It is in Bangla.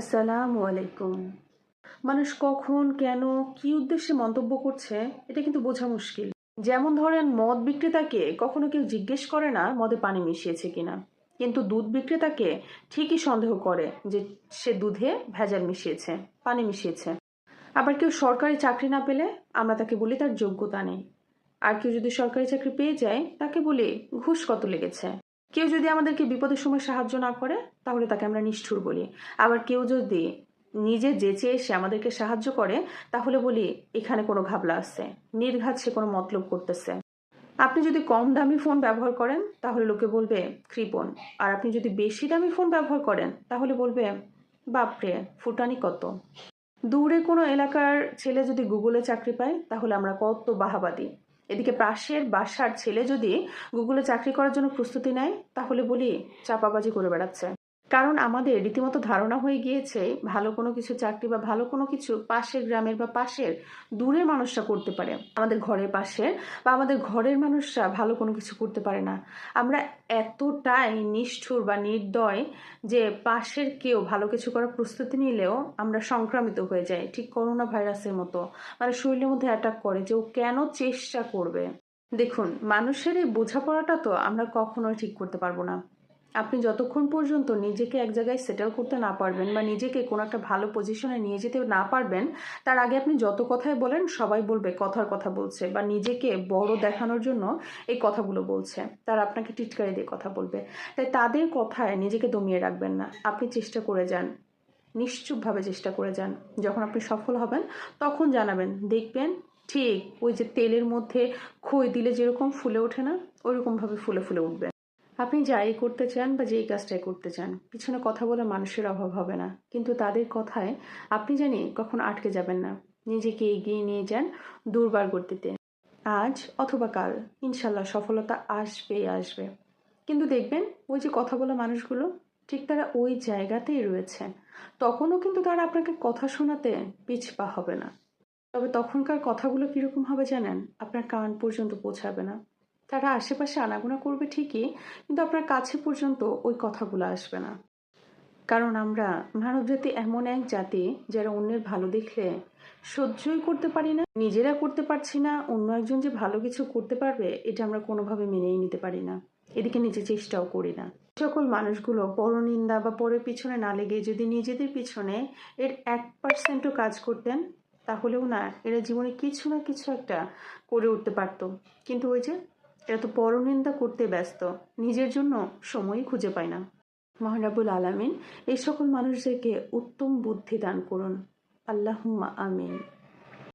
আসসালামু আলাইকুম। মানুষ কখন, কেন, কি উদ্দেশ্যে মন্তব্য করছে, এটা কিন্তু বোঝা মুশকিল। যেমন ধরেন, মদ বিক্রেতাকে কখনো কেউ জিজ্ঞেস করে না মদে পানি মিশিয়েছে কিনা। কিন্তু দুধ বিক্রেতাকে ঠিকই সন্দেহ করে যে সে দুধে ভেজাল মিশিয়েছে, পানি মিশিয়েছে। আবার কেউ সরকারি চাকরি না পেলে আমরা তাকে বলি তার যোগ্যতা নেই। আর কেউ যদি সরকারি চাকরি পেয়ে যায়, তাকে বলি ঘুষ কত লেগেছে। কেউ যদি আমাদেরকে বিপদের সময় সাহায্য না করে, তাহলে তাকে আমরা নিষ্ঠুর বলি। আবার কেউ যদি নিজে যেচে এসে আমাদেরকে সাহায্য করে, তাহলে বলি, এখানে কোনো ঘাবলা আছে। নির্ঘাত সে কোনো মতলব করতেছে। আপনি যদি কম দামি ফোন ব্যবহার করেন, তাহলে লোকে বলবে, কৃপণ। আর আপনি যদি বেশি দামি ফোন ব্যবহার করেন, তাহলে বলবে, বাপরে, ফুটানি কত? দূরে কোনো এলাকার ছেলে যদি গুগলে চাকরি পায়, তাহলে আমরা কত বাহাবাদি। এদিকে পাশের বাসার ছেলে যদি গুগলে চাকরি করার জন্য প্রস্তুতি নেয়, তাহলে বলি চাপাবাজি করে বেড়াচ্ছে। কারণ আমাদের রীতিমতো ধারণা হয়ে গিয়েছে, ভালো কোনো কিছু চাকরি বা ভালো কোনো কিছু পাশের গ্রামের বা পাশের দূরের মানুষরা করতে পারে। আমাদের ঘরের পাশে বা আমাদের ঘরের মানুষরা ভালো কোনো কিছু করতে পারে না। আমরা এতটাই নিষ্ঠুর বা নির্দয় যে পাশের কেউ ভালো কিছু করার প্রস্তুতি নিলেও আমরা সংক্রামিত হয়ে যাই, ঠিক করোনা ভাইরাসের মতো। মানে শরীরের মধ্যে অ্যাটাক করে যে ও কেন চেষ্টা করবে? দেখুন, মানুষের এই বোঝাপড়াটা তো আমরা কখনোই ঠিক করতে পারব না। আপনি যতক্ষণ পর্যন্ত নিজেকে এক জায়গায় সেটেল করতে না পারবেন বা নিজেকে কোনো একটা ভালো পজিশনে নিয়ে যেতে না পারবেন, তার আগে আপনি যত কথাই বলেন, সবাই বলবে কথার কথা বলছে বা নিজেকে বড় দেখানোর জন্য এই কথাগুলো বলছে। তারা আপনাকে টিটকারি দিয়ে কথা বলবে। তাই তাদের কথায় নিজেকে দমিয়ে রাখবেন না। আপনি চেষ্টা করে যান। নিশ্চুপভাবে চেষ্টা করে যান। যখন আপনি সফল হবেন, তখন জানাবেন, দেখবেন ঠিক ওই যে তেলের মধ্যে খই দিলে যেরকম ফুলে ওঠে না, ওইরকমভাবে ফুলে ফুলে উঠবে। আপনি যাই করতে চান বা যেই কাজটাই করতে চান, পিছনে কথা বলে মানুষের অভাব হবে না। কিন্তু তাদের কথায় আপনি জানি কখনো আটকে যাবেন না। নিজেকে এগিয়ে নিয়ে যান দুর্বার গতিতে। আজ অথবা কাল, ইনশাল্লাহ সফলতা আসবেই আসবে। কিন্তু দেখবেন, ওই যে কথা বলা মানুষগুলো, ঠিক তারা ওই জায়গাতেই রয়েছে। তখনও কিন্তু তারা আপনাকে কথা শোনাতে পিছপা হবে না। তবে তখনকার কথাগুলো কীরকম হবে জানেন? আপনার কান পর্যন্ত পৌঁছাবে না। তারা আশেপাশে আনাগোনা করবে ঠিকই, কিন্তু আপনার কাছে পর্যন্ত ওই কথাগুলো আসবে না। কারণ আমরা মানবজাতি এমন এক জাতি যারা অন্যের ভালো দেখলে সহ্যই করতে পারি না, নিজেরা করতে পারছি না, অন্য একজন যে ভালো কিছু করতে পারবে, এটা আমরা কোনোভাবে মেনেই নিতে পারি না। এদিকে নিজে চেষ্টাও করি না। সকল মানুষগুলো পরনিন্দা বা পরের পিছনে না লেগে যদি নিজেদের পিছনে এর এক পার্সেন্টও কাজ করতেন, তাহলেও না, এরা জীবনে কিছু না কিছু একটা করে উঠতে পারতো। কিন্তু ওই যে এরা তো পরনিন্দা করতে ব্যস্ত। নিজের জন্য সময় খুঁজে পায় না। মহারাবুল আলামিন, এই সকল মানুষদেরকে উত্তম বুদ্ধি দান করুন। আল্লাহুম্মা আমিন।